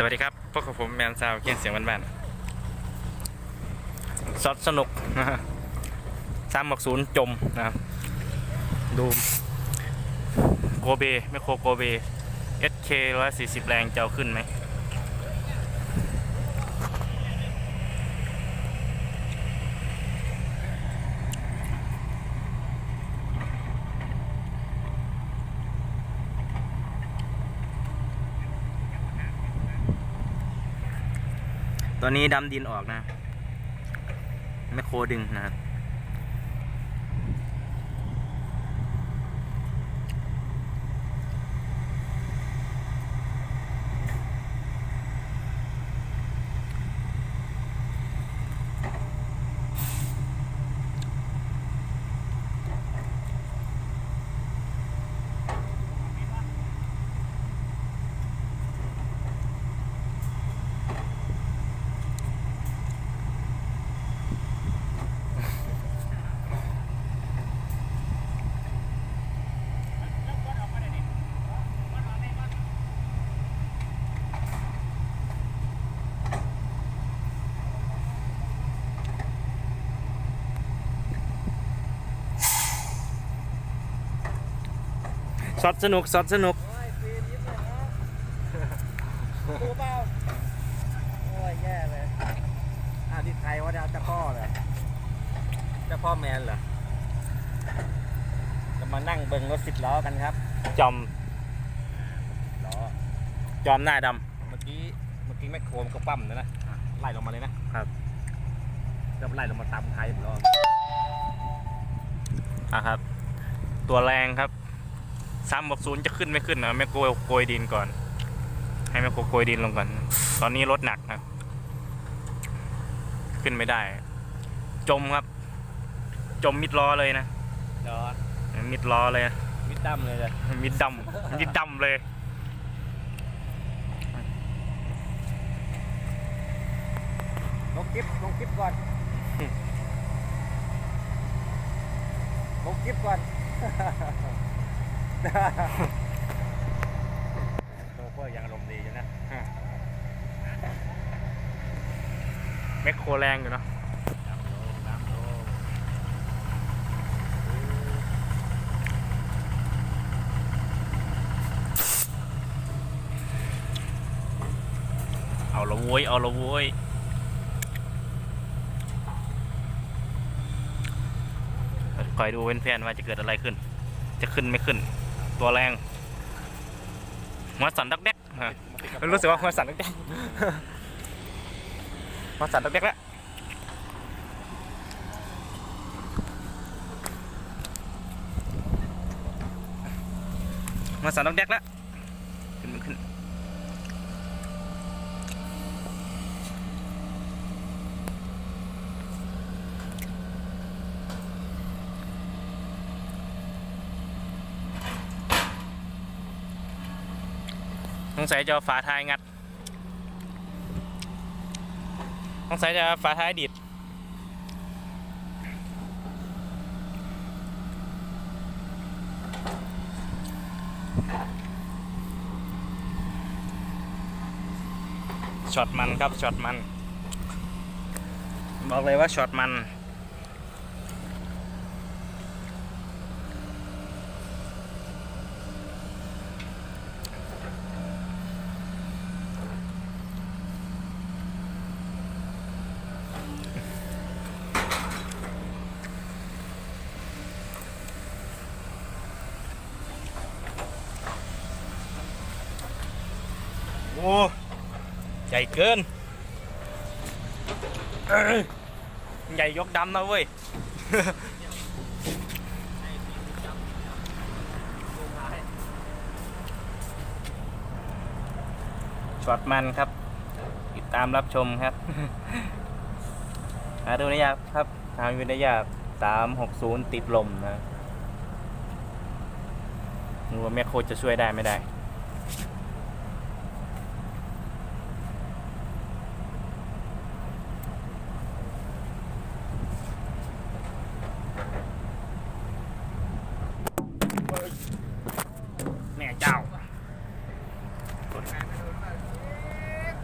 สวัสดีครับ พวกบผมแมนซาวเกียงเสียงบ้านๆซอสสนุกนะฮะสามหกศูนย์จมนะครับ ดูโกเบไมโครโกเบ SK ร้อยสี่สิบแรงจะเอาขึ้นไหม ตอนนี้ดำดินออกนะแมคโครดึงนะครับ สดสนุกสดสนุกโอ้ยปีนยิ้มเลยนะกูเปล่าโอ้ยแย่เลยอ้าวที่ใครวะเนี่ยเจ้าพ่อเลยเจ้าพ่อแมนเหรอจะมานั่งเบิ่งรถสิบล้อกันครับจอมล้อจอมหน้าดเมื่อกี้เมื่อกี้แม่โครมก็ปั้มนะนะไล่ลงมาเลยนะครับแล้วไล่ลงมาตามท้ายผมล้อำอะครับ ตัวแรงครับ สามบอกศูนย์จะขึ้นไม่ขึ้นนะแมคโครโกยดินก่อน ให้แมคโครโกยดินลงก่อน ตอนนี้รถหนักนะ ขึ้นไม่ได้ จมครับ จมมิดล้อเลยนะล้อมิดล้อเลยนะมิดดั้มเลยเลยมิดดำมิดดำเลยลงคลิปลงคลิปก่อนลงคลิปก่อน โชเฟอร์ยังอารมณ์ดีอยู่นะแมคโครแรงอยู่เนาะเอาละโว้ยเอาละโว้ยคอยดูเป็นแฟนว่าจะเกิดอะไรขึ้น จะขึ้นไม่ขึ้น ตัวแรงหัวสั่นดักแดกฮะรู้สึกว่าหัวสั่นดักแดกหัวสั่นดักแดกแล้วหัวสั่นดักแดกแล้วขึ้นมันขึ้น สงสัยจะเอาฝาท้ายงัดสงสัยจะฝาท้ายดิดช็อตมันครับช็อตมัน บอกเลยว่าช็อตมัน โอ้ใหญ่เกินเอ้ยใหญ่ยกดำนะเว้ยช็อตมันครับ ติดตามรับชมครับหาดูได้ยากครับหาดูได้ยากสามหกศูนย์ติดลมนะดูว่าแม่โคจะช่วยได้ไม่ได้ แม่เจ้า